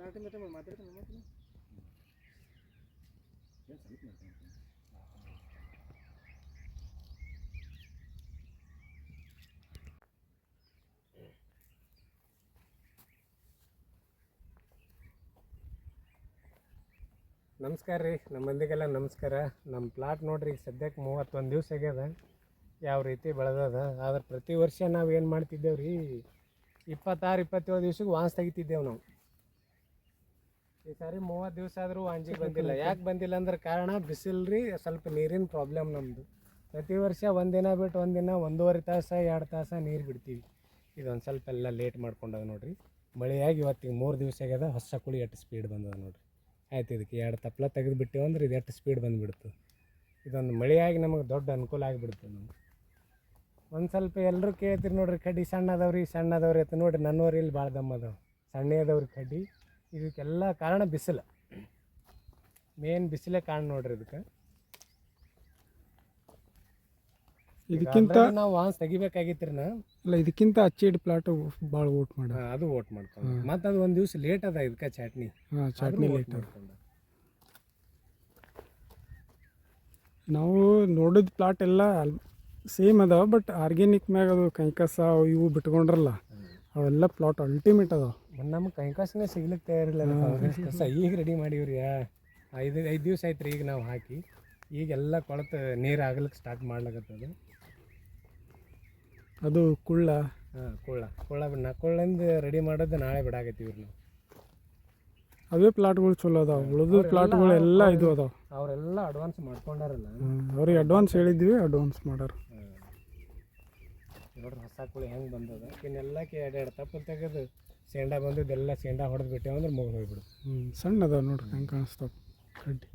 ಮಾತಾಡ್ತೀನಿ ಮಾತಾಡ್ತೀನಿ ನಮಸ್ಕಾರ ರೀ ನಮ್ಮ ಮಂದಿಗೆಲ್ಲ ನಮಸ್ಕಾರ. ನಮ್ಮ ಪ್ಲಾಟ್ ನೋಡ್ರಿ ಸದ್ಯಕ್ಕೆ ಮೂವತ್ತೊಂದು ದಿವಸ ಆಗ್ಯದ. ಯಾವ ರೀತಿ ಬೆಳೆದದ. ಆದ್ರೆ ಪ್ರತಿ ವರ್ಷ ನಾವು ಏನು ಮಾಡ್ತಿದ್ದೇವೆ ರೀ ಇಪ್ಪತ್ತಾರು, ಇಪ್ಪತ್ತೇಳು ದಿವ್ಸಕ್ಕೆ ವಾನ್ಸ್ ತೆಗಿತಿದ್ದೇವೆ ನಾವು. ಈ ಸಾರಿ ಮೂವತ್ತು ದಿವಸ ಆದರೂ ವಾಂಜಿ ಬಂದಿಲ್ಲ. ಯಾಕೆ ಬಂದಿಲ್ಲ ಅಂದ್ರೆ ಕಾರಣ ಬಿಸಿಲ್ರಿ, ಸ್ವಲ್ಪ ನೀರಿನ ಪ್ರಾಬ್ಲಮ್ ನಮ್ಮದು ಪ್ರತಿ ವರ್ಷ ಒಂದಿನ ಬಿಟ್ಟು ಒಂದಿನ ಒಂದೂವರೆ ತಾಸು, ಎರಡು ತಾಸು ನೀರು ಬಿಡ್ತೀವಿ. ಇದೊಂದು ಸ್ವಲ್ಪ ಎಲ್ಲ ಲೇಟ್ ಮಾಡ್ಕೊಂಡದ ನೋಡ್ರಿ. ಮಳೆಯಾಗಿ ಇವತ್ತಿಗೆ ಮೂರು ದಿವಸ ಆಗ್ಯದ ಹೊಸ ಕುಳಿ ಎಷ್ಟು ಸ್ಪೀಡ್ ಬಂದದ ನೋಡ್ರಿ. ಆಯ್ತು ಇದಕ್ಕೆ ಎರಡು ತಪ್ಪಲ ತೆಗೆದು ಬಿಟ್ಟಿವಿ ಅಂದ್ರೆ ಇದು ಎಷ್ಟು ಸ್ಪೀಡ್ ಬಂದುಬಿಡ್ತು. ಇದೊಂದು ಮಳೆಯಾಗಿ ನಮಗೆ ದೊಡ್ಡ ಅನುಕೂಲ ಆಗಿಬಿಡ್ತು ನಮ್ಗೆ. ಒಂದು ಸ್ವಲ್ಪ ಎಲ್ಲರೂ ಕೇಳ್ತೀರಿ ನೋಡ್ರಿ, ಕಡ್ಡಿ ಸಣ್ಣದವ್ರಿ ಸಣ್ಣದವ್ರಿ ಅಂತ ನೋಡ್ರಿ. ನನ್ನವ್ರಿ ಇಲ್ಲಿ ಭಾಳ ದಮ್ಮ ಅದಾವ್ರಿ ಕಡ್ಡಿ ಇದಕ್ಕೆಲ್ಲ ಕಾರಣ ಬಿಸಿಲು. ಮೇನ್ ಬಿಸಿಲೇ ಕಾರಣ ನೋಡ್ರಿ ಇದಕ್ಕೆ. ಇದಕ್ಕಿಂತ ನಾವು ವಾನ್ಸ್ ತೆಗಿಬೇಕಾಗಿತ್ತಿರನ ಇಲ್ಲ ಇದಕ್ಕಿಂತ ಅಚ್ಚಿಡ್ ಪ್ಲಾಟ್ ಭಾಳ ಓಟ್ ಮಾಡ. ಅದು ಓಟ್ ಮಾಡ್ಕೊಂಡು ಮತ್ತೆ ಅದು ಒಂದು ದಿವ್ಸ ಲೇಟ್ ಅದ ಇದಕ್ಕೆ ಚಟ್ನಿ. ಹಾಂ ಚಟ್ನಿ ಲೇಟ್ ಮಾಡ್ಕೊಂಡ. ನಾವು ನೋಡಿದ ಪ್ಲಾಟ್ ಎಲ್ಲ ಸೇಮ್ ಅದಾವ ಬಟ್ ಆರ್ಗ್ಯಾನಿಕ್ ಮ್ಯಾಗ ಅದು ಕೈಕಸ ಇವು ಬಿಟ್ಕೊಂಡ್ರಲ್ಲ. ಅವೆಲ್ಲ ಪ್ಲಾಟ್ ಅಲ್ಟಿಮೇಟ್ ಅದಾವ. ನಮ್ಮ ನಮ್ಗೆ ಕೈಕಾಸನೇ ಸಿಗ್ಲಿಕ್ಕೆ ತಯಾರಿಲ್ಲ ಈಗ ರೆಡಿ ಮಾಡೀವ್ರಿ ಐದು ಐದು ದಿವಸ ಆಯ್ತು ರೀ ಈಗ ನಾವು ಹಾಕಿ. ಈಗೆಲ್ಲ ಕೊಳತು ನೀರು ಆಗ್ಲಿಕ್ಕೆ ಸ್ಟಾರ್ಟ್ ಮಾಡ್ಲಕತ್ತದ. ಅದು ಕುಳ್ಳ. ಹಾಂ ಕುಳ್ಳ. ಕುಳ್ಳ ಬಿಡ ಕುಳ್ಳಿಂದ ರೆಡಿ ಮಾಡೋದು ನಾಳೆ ಬಿಡಾಕತ್ತೀವಿ ನಾವು. ಅವೇ ಪ್ಲಾಟ್ಗಳು ಚಲೋ ಅದಾವ. ಉಳಿದ ಪ್ಲಾಟ್ಗಳು ಎಲ್ಲ ಇದು ಅದಾವ. ಅವರೆಲ್ಲ ಅಡ್ವಾನ್ಸ್ ಮಾಡ್ಕೊಂಡಾರಲ್ಲ. ಅವ್ರಿಗೆ ಅಡ್ವಾನ್ಸ್ ಹೇಳಿದ್ವಿ ಅಡ್ವಾನ್ಸ್ ಮಾಡಾರ. ನೋಡ್ರಿ ಹೊಸ ಕುಳಿ ಹೆಂಗೆ ಬಂದದ. ಇನ್ನೆಲ್ಲಕ್ಕೆ ಎರಡು ಎರಡು ತಪ್ಪು ತೆಗೆದು ಸೇಂಡ ಬಂದದ್ದೆಲ್ಲ ಸೇಂಡ ಹೊಡೆದು ಬಿಟ್ಟೆ ಅಂದ್ರೆ ಮುಗಿದು ಹೋಗ್ಬಿಡು ಹ್ಞೂ ಸಣ್ಣ ಅದಾವ ನೋಡ್ರಿ ಹೆಂಗೆ ಕಾಣಿಸ್ತಾವ. ಕಡ್ಡಿ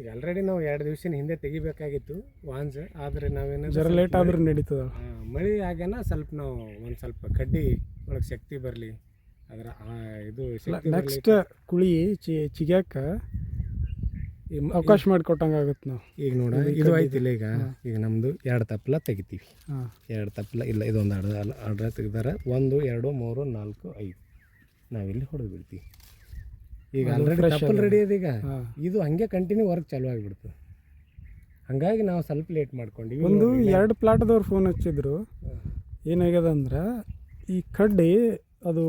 ಈಗ ಆಲ್ರೆಡಿ ನಾವು ಎರಡು ದಿವ್ಸನ ಹಿಂದೆ ತೆಗಿಬೇಕಾಗಿತ್ತು ವಾನ್ಸ್ ಆದರೆ ನಾವೇನು ಜರ ಲೇಟ್ ಆದ್ರೂ ನಡೀತದ. ಮಳೆ ಆಗ್ಯಾನ ಸ್ವಲ್ಪ ನಾವು ಒಂದು ಸ್ವಲ್ಪ ಕಡ್ಡಿ ಒಳಗೆ ಶಕ್ತಿ ಬರಲಿ. ಅದರ ಇದು ನೆಕ್ಸ್ಟ್ ಕುಳಿ ಚಿ ಚಿಗ್ಯಾಕ ಅವಕಾಶ ಮಾಡಿಕೊಟ್ಟಂಗೆ ಆಗುತ್ತೆ ನಾವು. ಈಗ ನೋಡ ಇದು ಐತಿಲ್ಲ ಈಗ. ಈಗ ನಮ್ಮದು ಎರಡು ತಪ್ಪಲ ತೆಗಿತೀವಿ. ಎರಡು ತಪ್ಪಲ ಇಲ್ಲ ಇದೊಂದು ಅರ್ಧ ಅರ್ಧ ತೆಗ್ದಾರ. ಒಂದು ಎರಡು ಮೂರು ನಾಲ್ಕು ಐದು. ನಾವಿಲ್ಲಿ ಹೊಡೆದು ಬಿಡ್ತೀವಿ ಈಗ ಆಲ್ರೆಡಿ ತಪ್ಪಲ್ ರೆಡಿ ಇದೆ ಈಗ. ಇದು ಹಂಗೆ ಕಂಟಿನ್ಯೂ ವರ್ಕ್ ಚಾಲು ಆಗಿಬಿಡ್ತು. ಹಂಗಾಗಿ ನಾವು ಸ್ವಲ್ಪ ಲೇಟ್ ಮಾಡ್ಕೊಂಡಿವಿ ಒಂದು ಎರಡು ಪ್ಲಾಟ್ದವ್ರು ಫೋನ್ ಹಚ್ಚಿದ್ರು. ಏನಾಗ್ಯದ ಅಂದ್ರೆ ಈ ಕಡ್ಡಿ ಅದು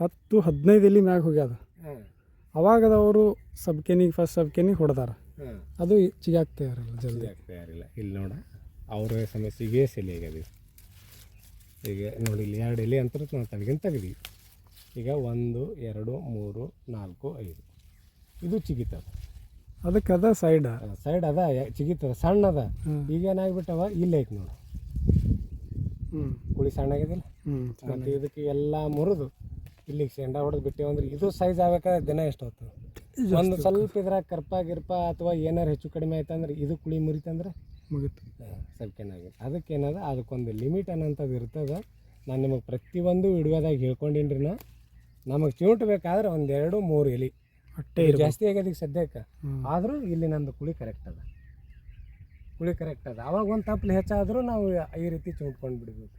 ಹತ್ತು ಹದಿನೈದು ಎಲ್ಲಿ ಮ್ಯಾಗ ಹೋಗ್ಯದ. ಹಾಂ ಅವಾಗದ ಅವರು ಸಬ್ಕೆನಿಗೆ ಫಸ್ಟ್ ಸಬ್ಕೆನಿಗೆ ಹೊಡೆದಾರ. ಅದು ಚಿಗಾಕ್ತಾ ಇರಲ್ಲ ಜಲ್ದಿ. ತಯಾರಿಲ್ಲ ಇಲ್ಲಿ ನೋಡ ಅವರ ಸಮಸ್ಯೆಗೆ ಸೆಲೆ ಆಗ್ಯದ ಈಗ ನೋಡಿ ಇಲ್ಲಿ ಎರಡು ಎಲೆ ಅಂತ ನಾವು ತೆಗಿನ್ ತೆಗ್ದೀವಿ ಈಗ ಒಂದು ಎರಡು ಮೂರು ನಾಲ್ಕು ಐದು. ಇದು ಚಿಗಿತದ. ಅದಕ್ಕೆ ಅದ ಸೈಡ್. ಸೈಡ್ ಅದ ಚಿಗಿತದ ಸಣ್ಣ ಅದ. ಈಗ ಏನಾಗ್ಬಿಟ್ಟವ? ಇಲ್ಲ ಐತೆ ನೋಡು. ಹ್ಞೂ ಕುಳಿ ಸಣ್ಣ ಆಗಿದಿಲ್ಲ ಹ್ಞೂ ಮತ್ತು ಇದಕ್ಕೆ ಎಲ್ಲ ಮುರಿದು ಇಲ್ಲಿಗೆ ಸೆಂಡ ಹೊಡೆದು ಬಿಟ್ಟೇವು ಅಂದ್ರೆ ಇದು ಸೈಜ್ ಆಗ್ಬೇಕಾದ್ರೆ ದಿನ ಎಷ್ಟು ಹೊತ್ತು? ಒಂದು ಸ್ವಲ್ಪ ಇದ್ರಾಗ ಕರ್ಪ ಗಿರ್ಪ ಅಥವಾ ಏನಾರು ಹೆಚ್ಚು ಕಡಿಮೆ ಆಯ್ತಂದ್ರೆ ಇದು ಕುಳಿ ಮುರಿತಂದ್ರೆ ಮುಗೀತು. ಅದಕ್ಕೆ ಅದಕ್ಕೇನದ ಅದಕ್ಕೊಂದು ಲಿಮಿಟ್ ಅನ್ನೋಂಥದ್ದು ಇರ್ತದೆ. ನಾನು ನಿಮಗೆ ಪ್ರತಿಯೊಂದು ವಿಡಿಯೋದಾಗ ಹೇಳ್ಕೊಂಡಿನ್ರಿ ನಾ. ನಮಗೆ ಚಿವುಟ್ ಬೇಕಾದ್ರೆ ಒಂದೆರಡು ಮೂರು ಎಲಿ. ಇರ್ಬೇಕು. ಜಾಸ್ತಿ ಆಗ್ಯದ ಈಗ ಸದ್ಯಕ್ಕೆ. ಆದರೂ ಇಲ್ಲಿ ನಂದು ಕುಳಿ ಕರೆಕ್ಟ್ ಅದ. ಕುಳಿ ಕರೆಕ್ಟ್ ಅದ. ಅವಾಗ ಒಂದು ತಪ್ಪಲು ಹೆಚ್ಚಾದರೂ ನಾವು ಈ ರೀತಿ ಚೂಂಟ್ಕೊಂಡು ಬಿಡ್ಬೇಕು.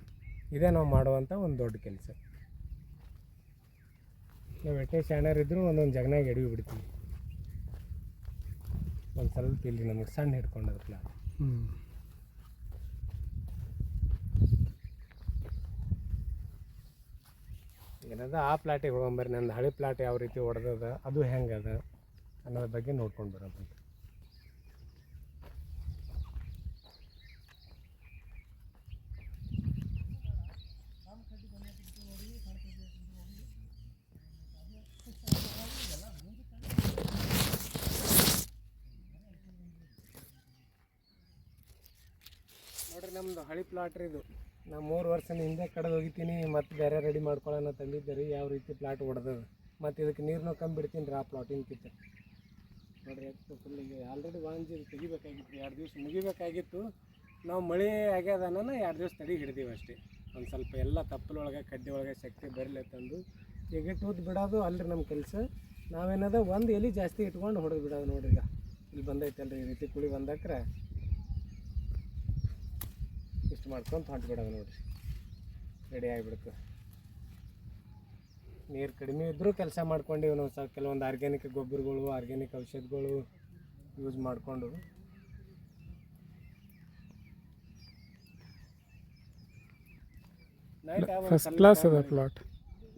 ಇದೇ ನಾವು ಮಾಡುವಂಥ ಒಂದು ದೊಡ್ಡ ಕೆಲಸ. ನಾವು ಎಟ್ಟೆ ಇದ್ದರೂ ಒಂದೊಂದು ಜಗನಾಗ ಎಡವಿ ಬಿಡ್ತೀವಿ. ಒಂದು ಸ್ವಲ್ಪ ಇಲ್ಲಿ ನಮಗೆ ಸಣ್ಣ ಹಿಡ್ಕೊಂಡು ಪ್ಲಾಟ್ ಹ್ಞೂ ಏನದ, ಆ ಪ್ಲಾಟಿಗೆ ಹೋಗಂಬರ್ರಿ, ನಂದು ಹಳೆ ಪ್ಲಾಟ್ ಯಾವ ರೀತಿ ಹೊಡೆದದ ಅದು ಹೆಂಗದ ಅನ್ನೋದ್ರ ಬಗ್ಗೆ ನೋಡ್ಕೊಂಡು ಬರೋದು ನೋಡ್ರಿ ನಮ್ದು ಹಳಿ ಪ್ಲಾಟ್ ರೀ ಇದು. ನಾ ಮೂರು ವರ್ಷದ ಹಿಂದೆ ಕಡೆದು ಹೋಗಿತೀನಿ ಮತ್ತು ಬೇರೆ ರೆಡಿ ಮಾಡ್ಕೊಳ್ಳೋಣ ತಂದಿದ್ದೆ ರೀ ಯಾವ ರೀತಿ ಪ್ಲಾಟ್ ಹೊಡೆದದ. ಮತ್ತು ಇದಕ್ಕೆ ನೀರು ಕಮ್ಮಿ ಬಿಡ್ತೀನಿ ರೀ ಆ ಪ್ಲಾಟಿನ ಕಿತ್ತ. ನೋಡ್ರಿ ಎಷ್ಟು ಫುಲ್ ಈಗ ಆಲ್ರೆಡಿ ವಾಂಜಿ ತೆಗಿಬೇಕಾಗಿತ್ತು ಎರಡು ದಿವಸ ಮುಗಿಬೇಕಾಗಿತ್ತು. ನಾವು ಮಳೆ ಆಗ್ಯದನ ಎರಡು ದಿವಸ ತಡಿ ಹಿಡ್ದೀವಿ ಅಷ್ಟೇ. ಒಂದು ಸ್ವಲ್ಪ ಎಲ್ಲ ತಪ್ಪಲೊಳಗೆ ಕಡ್ಡಿ ಒಳಗೆ ಶಕ್ತಿ ಬರಲಿ ತಂದು. ಈಗ ಇಟ್ಟು ಬಿಡೋದು ಅಲ್ರಿ ನಮ್ಮ ಕೆಲಸ. ನಾವೇನದ ಒಂದು ಎಲೆ ಜಾಸ್ತಿ ಇಟ್ಕೊಂಡು ಹೊಡೆದು ಬಿಡೋದು ನೋಡ್ರಿ ಈಗ. ಇಲ್ಲಿ ಬಂದೈತಲ್ರಿ ಈ ರೀತಿ ಕುಳಿ ಬಂದಕ್ರೆ. ಇಷ್ಟು ಮಾಡ್ಕೊಂಡು ಹೊಂಟ್ಬಿಡೋದು ನೋಡ್ರಿ. ರೆಡಿ ಆಗಿಬಿಡ್ತು ನೀರು ಕಡಿಮೆ ಇದ್ದರೂ ಕೆಲಸ ಮಾಡ್ಕೊಂಡು ನಾವು ಸ್ವಲ್ಪ ಕೆಲವೊಂದು ಆರ್ಗ್ಯಾನಿಕ್ ಗೊಬ್ಬರಗಳು ಆರ್ಗ್ಯಾನಿಕ್ ಔಷಧಿಗಳು ಯೂಸ್ ಮಾಡಿಕೊಂಡು. ನೈಟ್ ಫಸ್ಟ್ ಕ್ಲಾಸ್ ಅದ ಪ್ಲಾಟ್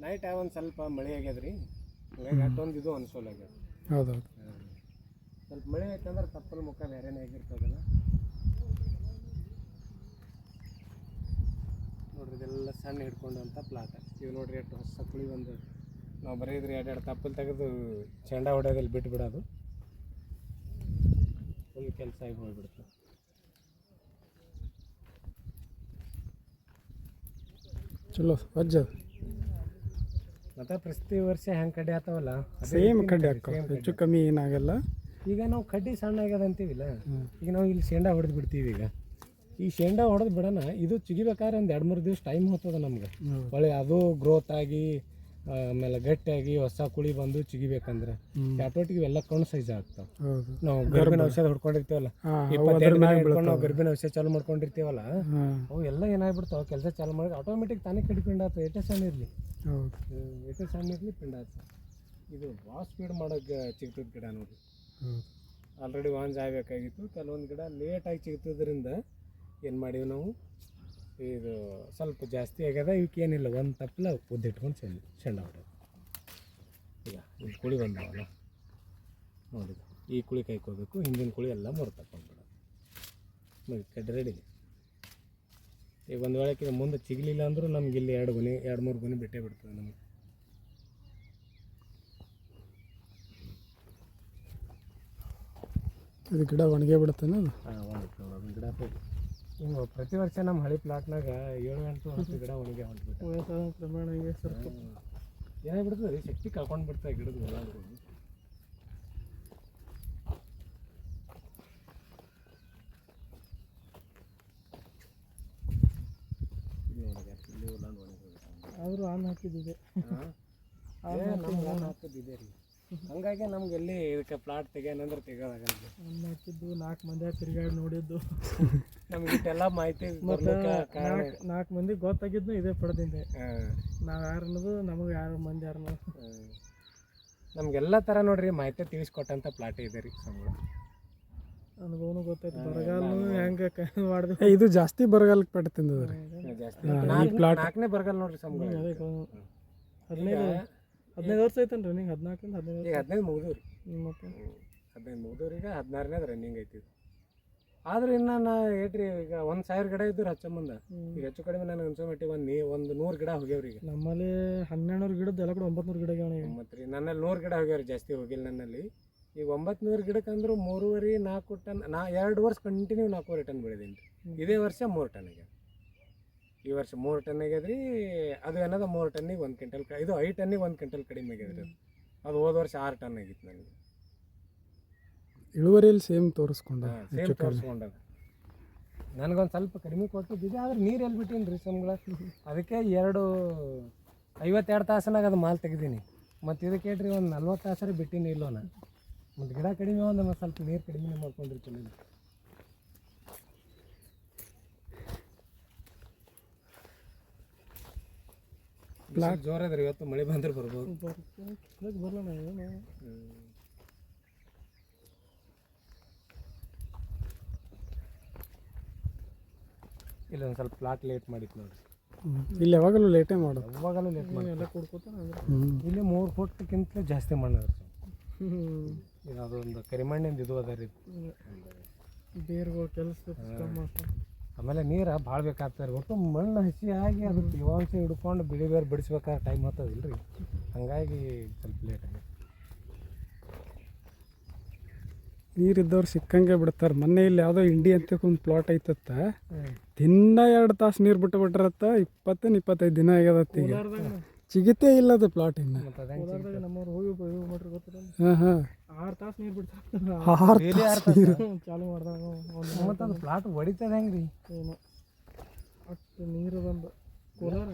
ನೈಟ್ ಒಂದು ಸ್ವಲ್ಪ ಮಳೆ ಆಗ್ಯದ್ರಿ. ಹಂಗಾಗಿ ಅಷ್ಟೊಂದು ಇದು ಅನ್ಸೋಲ್ ಆಗ್ಯದ. ಹೌದೌದು ಸ್ವಲ್ಪ ಮಳೆ ಆಯ್ತಂದ್ರೆ ತಪ್ಪಲ್ ಮುಖ ಬೇರೆನೇ ಆಗಿರ್ತದಲ್ಲ. ನೋಡ್ರಿ ಇದೆಲ್ಲ ಸಣ್ಣ ಹಿಡ್ಕೊಂಡಂಥ ಪ್ಲಾಟ್ ಇವು ನೋಡ್ರಿ ಎಷ್ಟು ಹೊಸ ಕುಳಿ ಒಂದು ನಾವು ಬರೀದ್ರಿ ಎರಡು ಎರಡು ತಪ್ಪಲ್ ತೆಗೆದು ಚೆಂಡ ಹೊಡೆಯೋದಲ್ಲಿ ಬಿಟ್ಬಿಡೋದು. ಫುಲ್ ಕೆಲಸ ಆಗಿ ಹೋಗ್ಬಿಡುತ್ತೆ ಚಲೋ ಅಜ್ಜ. ಮತ್ತೆ ಪ್ರತಿ ವರ್ಷ ಹೆಂಗೆ ಕಡ್ಡಿ ಆತಾವಲ್ಲ ಸೇಮ್ ಕಡ್ಡಿ ಹೆಚ್ಚು. ಕಮ್ಮಿ ಏನಾಗಲ್ಲ. ಈಗ ನಾವು ಕಡ್ಡಿ ಸಣ್ಣ ಆಗ್ಯದ ಅಂತೀವಿಲ್ಲ. ಈಗ ನಾವು ಇಲ್ಲಿ ಶೇಂಡಾ ಹೊಡೆದು ಬಿಡ್ತೀವಿ ಈಗ. ಈ ಶೇಂಡಾ ಹೊಡೆದು ಬಿಡೋಣ ಇದು ಚಿಗಿಬೇಕಾದ್ರೆ ಒಂದು ಎರಡು ಮೂರು ದಿವಸ ಟೈಮ್ ಹೋಗ್ತದ ನಮ್ಗೆ. ಒಳ್ಳೆ ಅದು ಗ್ರೋತ್ ಆಗಿ ಆಮೇಲೆ ಗಟ್ಟಿಯಾಗಿ ಹೊಸ ಕುಳಿ ಬಂದು ಚಿಗಿಬೇಕಂದ್ರೆ. ಕ್ಯಾಟೋಟಿಗೆ ಇವೆಲ್ಲ ಕಣ್ಣು ಸೈಜ್ ಆಗ್ತಾವ. ನಾವು ಗರ್ಭಿನ ಔಷಧ ಹೊಡ್ಕೊಂಡಿರ್ತೀವಲ್ಲ ಇಪ್ಪತ್ತೆರಡು ಹಿಡ್ಕೊಂಡು ನಾವು ಬೀಳ್ತಾವ. ಔಷಧ ಚಾಲು ಮಾಡ್ಕೊಂಡಿರ್ತೀವಲ್ಲ ಅವು ಎಲ್ಲ ಏನಾಗ್ಬಿಡ್ತಾವ ಕೆಲಸ ಚಾಲು ಮಾಡಿ ಆಟೋಮೆಟಿಕ್ ತಾನೇ ಕಡಿಪಿಂಡ ಆಯ್ತು ಎಷ್ಟೇ ಸಣ್ಣ ಇರಲಿ. ಎಷ್ಟೇ ಸಣ್ಣ ಇರಲಿ ಪಿಂಡ ಇದು ಭಾಳ ಸ್ಪೀಡ್ ಮಾಡೋಕೆ ಚಿಗ್ತದ ಗಿಡ ನೋಡಿ ಆಲ್ರೆಡಿ ವಾಂಜ್ ಆಗಬೇಕಾಗಿತ್ತು ಕೆಲವೊಂದು ಗಿಡ ಲೇಟಾಗಿ ಸಿಗ್ತದ್ರಿಂದ ಏನು ಮಾಡೀವಿ ನಾವು? ಇದು ಸ್ವಲ್ಪ ಜಾಸ್ತಿ ಆಗ್ಯದ ಇವಕ್ಕೆ ಏನಿಲ್ಲ ಒಂದು ತಪ್ಪಲ ಉದ್ದಿಟ್ಕೊಂಡು ಚೆಂದ ಚೆಂಡ ಹೊಡೆಯೋದು ಈಗ ಇಲ್ಲಿ ಕುಳಿ ಬಂದವಲ್ಲ ನೋಡಿದ ಈ ಕುಳಿ ಕಾಯ್ಕೋಬೇಕು ಹಿಂದಿನ ಕುಳಿ ಎಲ್ಲ ಮುರು ತಗೊಂಡ್ಬಿಡೋದು ನೋಡಿ ಕಡ್ಡಿ ರೆಡಿ ಈಗ ಒಂದು ವೇಳೆ ಈಗ ಮುಂದೆ ಸಿಗಲಿಲ್ಲ ಅಂದರೂ ನಮ್ಗೆ ಇಲ್ಲಿ ಎರಡು ಗುಣಿ ಎರಡು ಮೂರು ಗುಣಿ ಬಿಟ್ಟೇ ಬಿಡ್ತದೆ ನಮಗೆ. ಅದು ಗಿಡ ಒಣಗೇ ಬಿಡುತ್ತೆ ಹಾಂ ಒಣಗಿ ಗಿಡ ಬೇಕು ಹಿಂಗೆ ಪ್ರತಿ ವರ್ಷ ನಮ್ಮ ಹಳಿ ಪ್ಲಾಟ್ನಾಗ ಏಳು ಎಂಟು ಹತ್ತು ಗಿಡ ಒಣಗಿ ಹೊಂಟ್ಬಿಟ್ಟು. ಪ್ರಮಾಣ ಸ್ವಲ್ಪ. ಏನಾಗ್ಬಿಡ್ತದೆ ರೀ? ಶಕ್ತಿ ಕಳ್ಕೊಂಡು ಬಿಡ್ತಾ ಗಿಡದ ಎಲ್ಲಾದ್ರೂ ಆದರೂ. ಆನ್ ಹಾಕಿದ್ದಿದೆ. ಹಾಕಿದ್ದಿದೆ ರೀ. ಹಂಗಾಗಿ ನಮ್ಗೆ ಎಲ್ಲಿ ಇದಕ್ಕೆ ಪ್ಲಾಟ್ ತೆಗ್ಯಾನಂದ್ರೆ ತೆಗೋದಾಗಲ್ಲ ಹಾಕಿದ್ದು ನಾಲ್ಕು ಮಂದಿ ತಿರುಗಾಡಿ ನೋಡಿದ್ದು. ನಮ್ಗೆ ಇಷ್ಟೆಲ್ಲ ಮಾಹಿತಿ ಬರ್ಲಿಕ್ಕೆ ಕಾರಣ ನಾಲ್ಕು ಮಂದಿ ಗೊತ್ತಾಗಿದ್ದು ಇದೇ ಪಡೆದಿಂದೆ. ನಾವು ಯಾರು ಅನ್ನೋದು ನಮಗೆ ಯಾರು ಮಂದಿ ಯಾರು ಅನ್ನೋದು ನಮ್ಗೆಲ್ಲ ಥರ ನೋಡ್ರಿ ಮಾಹಿತಿ ತಿಳಿಸ್ಕೊಟ್ಟಂಥ ಪ್ಲಾಟ್ ಇದೆ ರೀ ಸಂಬಳ. ಅನುಭವನು ಗೊತ್ತಾಯ್ತು. ಬರಗಾಲನು ಹೆಂಗೆ ಮಾಡ್ದೆ ಇದು ಜಾಸ್ತಿ ಬರಗಾಲಕ್ಕೆ ಪೆಟ್ಟು ತಿಂದದ್ರಿ. ಜಾಸ್ತಿ. ನಾಲ್ಕನೇ ಬರಗಾಲ ನೋಡ್ರಿ ಸಂಬಳ. ಹದಿನೈದು ಹದಿನೈದು ವರ್ಷ ಐತನ್ರಿ ರನ್ನಿಂಗ್ ಹದಿನಾಲ್ಕರಿಂದ ಹದಿನೈದು ಈಗ ಹದಿನೈದು ಮುಗಿದವ್ರಿ. ಮತ್ತೆ? ಹದಿನೈದು ಮುಗಿದವ್ರಿಗೆ ಹದಿನಾರನೇದು ರನ್ನಿಂಗ್ ಐತಿ. ಆದ್ರೆ ಇನ್ನು ನಾ ಹೇಳ್ರಿ ಈಗ ಒಂದು ಸಾವಿರ ಗಿಡ ಇದ್ರು ಹಚ್ಚಂಬಂದ ಈಗ ಹೆಚ್ಚು ಕಡಿಮೆ ನಾನು ಅನ್ಸೋ ಮಟ್ಟಿಗೆ ಒಂದು ನೀ ಒಂದು ನೂರು ಗಿಡ ಹೋಗ್ಯಾವ್ರಿ ಈಗ ನಮ್ಮಲ್ಲಿ ಹನ್ನೆರಡು ಗಿಡದ ಎಲ್ಲ ಕೂಡ ಒಂಬತ್ತು ನೂರು ಗಿಡ ಮತ್ತು ರೀ ನನ್ನಲ್ಲಿ ನೂರು ಗಿಡ ಹೋಗ್ಯಾವ್ರಿ ಜಾಸ್ತಿ ಹೋಗಿಲ್ಲ ನನ್ನಲ್ಲಿ. ಈಗ ಒಂಬತ್ತು ಗಿಡಕ್ಕೆ ಅಂದ್ರೆ ಮೂರುವರೆ ನಾಲ್ಕು ಟನ್ ನಾ ಎರಡು ವರ್ಷ ಕಂಟಿನ್ಯೂ ನಾಲ್ಕೂವರೆ ಟನ್ ಬೆಳೆದೀನಿ ರೀ ಇದೇ ವರ್ಷ ಮೂರು ಟನ್ ಆಗ್ಯಾವ ಈ ವರ್ಷ ಮೂರು ಟನ್ ಆಗ್ಯದ್ರಿ ಅದು ಏನದ ಮೂರು ಟನ್ನಿಗೆ ಒಂದು ಕ್ವಿಂಟಲ್ ಇದು ಐದು ಟನ್ನಿಗೆ ಒಂದು ಕ್ವಿಂಟಲ್ ಕಡಿಮೆ ಆಗ್ಯದ್ರಿ ಅದು. ಅದು ಹೋದ ವರ್ಷ ಆರು ಟನ್ ಆಗಿತ್ತು ನನಗೆ ಇಳುವರಿಯಲ್ಲಿ ಸೇಮ್ ತೋರಿಸ್ಕೊಂಡ ಸೇಮ್ ತೋರಿಸ್ಕೊಂಡದ. ನನಗೊಂದು ಸ್ವಲ್ಪ ಕಡಿಮೆ ಕೊಟ್ಟಿದ್ದಿದೆ ಆದ್ರೆ ನೀರು ಎಲ್ಲಿ ಬಿಟ್ಟಿನಿ ರೀ ಸಂಬಳ? ಅದಕ್ಕೆ ಎರಡು ಐವತ್ತೆರಡು ತಾಸನಾಗ ಅದು ಮಾಲ್ ತೆಗ್ದೀನಿ. ಮತ್ತು ಇದಕ್ಕೆ ಹೇಳ್ರಿ ಒಂದು ನಲ್ವತ್ತು ತಾಸರಿ ಬಿಟ್ಟಿನಿ ಇಲ್ಲೋ ನಾನು ಮತ್ತು ಗಿಡ ಕಡಿಮೆ ಒಂದು ಸ್ವಲ್ಪ ನೀರು ಕಡಿಮೆ ಮಾಡ್ಕೊಂಡಿರ್ತೀನಿ. ಪ್ಲಾಟ್ ಜೋರದ್ರಿ ಇವತ್ತು ಮಳೆ ಬಂದ್ರೆ ಬರ್ಬೋದು. ಬರಲ್ಲ ಇಲ್ಲೊಂದು ಸ್ವಲ್ಪ ಪ್ಲಾಟ್ ಲೇಟ್ ಮಾಡಿತ್ತು ನೋಡ್ರಿ. ಇಲ್ಲಿ ಯಾವಾಗಲೂ ಲೇಟೇ ಮಾಡೋದು. ಯಾವಾಗಲೂ ಲೇಟ್ ಮಾಡಿ ಎಲ್ಲ ಕೊಡ್ಕೋತಾನೆ ಇಲ್ಲಿ ಮೂರು ಫುಟ್ಗಿಂತಲೂ ಜಾಸ್ತಿ ಮಣ್ಣು ಅದ ಇದು ಅದೊಂದು ಕರಿಮಣ್ಣಿಂದ ಇದು ಅದ ರೀ ಬೇರ್ಗಳು ಕೆಲಸ ಆಮೇಲೆ ನೀರು ಭಾಳ ಬೇಕಾಗ್ತದೆ ಒಟ್ಟು ಮಣ್ಣು ಹಸಿ ಆಗಿ ಅದು ತೇವಾಂಶ ಹಿಡ್ಕೊಂಡು ಬಿಳಿ ಬೇರೆ ಬಿಡಿಸ್ಬೇಕಾದ್ರೆ ಟೈಮ್ ಆಗ್ತದಿಲ್ಲ ರೀ ಹಾಗಾಗಿ ಸ್ವಲ್ಪ ಲೇಟ್ ನೀರಿದ್ದವ್ರು ಸಿಕ್ಕಂಗೆ ಬಿಡ್ತಾರೆ. ಮೊನ್ನೆ ಇಲ್ಲಿ ಯಾವುದೋ ಇಂಡಿ ಅಂತ ಒಂದು ಪ್ಲಾಟ್ ಐತತ್ತ. ದಿನ ಎರಡು ತಾಸು ನೀರು ಬಿಟ್ಟು ಬಿಟ್ರತ್ತ ಇಪ್ಪತ್ತೇನು ಇಪ್ಪತ್ತೈದು ದಿನ ಆಗ್ಯದತ್ತ ಈಗ. ಚಿಗಿತೇ ಇಲ್ಲ ಅದು ಪ್ಲಾಟ್ ಇನ್ನು. ಹಾಂ ಹಾಂ. ಆರು ತಾಸು ನೀರು ಬಿಡ್ತಾರೆ ಆರು ಆರು ಚಾಲು ಮಾಡ್ದಾಗ ಒಂದು ಅದು ಪ್ಲಾಟ್ ಹೊಡಿತದ ಹೆಂಗೆ ರೀ ಏನು? ಅಷ್ಟು ನೀರು ಬಂದು ಕೋಲಾರ?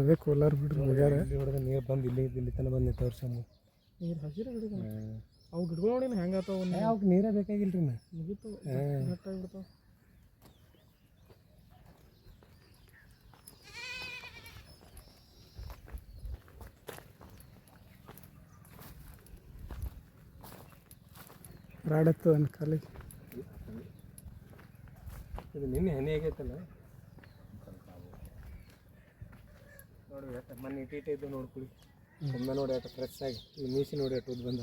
ಅದೇ ಕೋಲಾರ ಬಿಡ್ರಿ ಹೋಗ್ಯಾರ. ಇಲ್ಲಿ ಹೊಡೆದ ನೀರು ಬಂದು ಇಲ್ಲಿ ಇಲ್ಲಿ ತನಕ ಬಂದು ತೋರಿಸ ನೀರು ಹಸಿರು ಅವು ಗಿಡಗಳು ನೋಡಿ ಹೆಂಗಾತಾವ ಅವಕ್ಕೆ ನೀರೇ ಬೇಕಾಗಿಲ್ಲ ರೀ ಮುಗಿತು. ಹಾಂ ಬಿಡ್ತಾವ. ರಾಡತ್ತದ ನನ್ನ ಕಾಲಿಗೆ ಇದು ನಿನ್ನೆ ಹನಿ ಆಗೈತಲ್ಲ? ನೋಡಿ ಯಾಕೆ ಮೊನ್ನೆ ಇಟ್ಟು ಇಟ್ಟು ಇದ್ದು ನೋಡ್ಕೊಳ್ಳಿ ಒಮ್ಮೆ ನೋಡಿ ಅಷ್ಟು ಫ್ರೆಶ್ ಆಗಿ. ಈ ಮೀಸಿ ನೋಡಿ ಅಷ್ಟು ಉದ್ದು ಬಂದ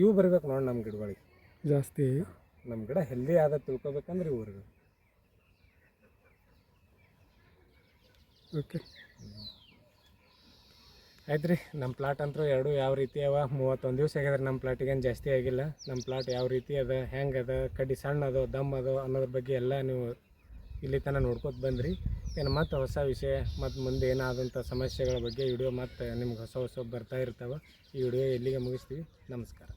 ಇವು ಬರ್ಬೇಕು ನೋಡಿ ನಮ್ಮ ಗಿಡಗಳಿಗೆ. ಜಾಸ್ತಿ. ನಮ್ಮ ಗಿಡ ಹೆಲ್ದಿ ಆದ ತಿಳ್ಕೊಬೇಕಂದ್ರೆ ಇವು ಬರ್ಬೇಕು. ಓಕೆ ಆಯ್ತು ರೀ ನಮ್ಮ ಪ್ಲಾಟ್ ಅಂತೂ ಎರಡು ಯಾವ ರೀತಿ ಅವ? ಮೂವತ್ತೊಂದು ದಿವಸ ಆಗಿದ್ರೆ ನಮ್ಮ ಪ್ಲಾಟಿಗೇನು ಜಾಸ್ತಿ ಆಗಿಲ್ಲ. ನಮ್ಮ ಪ್ಲಾಟ್ ಯಾವ ರೀತಿ ಅದ, ಹೆಂಗೆ ಅದ, ಕಡ್ಡಿ ಸಣ್ಣ ಅದೋ, ದಮ್ ಅದೋ ಅನ್ನೋದ್ರ ಬಗ್ಗೆ ಎಲ್ಲ ನೀವು ಇಲ್ಲಿ ತನಕ ನೋಡ್ಕೊತ ಬಂದ್ರಿ. ಏನು ಮತ್ತೆ ಹೊಸ ವಿಷಯ, ಮತ್ತು ಮುಂದೆ ಏನಾದಂಥ ಸಮಸ್ಯೆಗಳ ಬಗ್ಗೆ ವಿಡಿಯೋ ಮತ್ತು ನಿಮ್ಗೆ ಹೊಸ ಹೊಸ ಬರ್ತಾ ಇರ್ತಾವೆ. ಈ ವಿಡಿಯೋ ಎಲ್ಲಿಗೆ ಮುಗಿಸ್ತೀವಿ. ನಮಸ್ಕಾರ.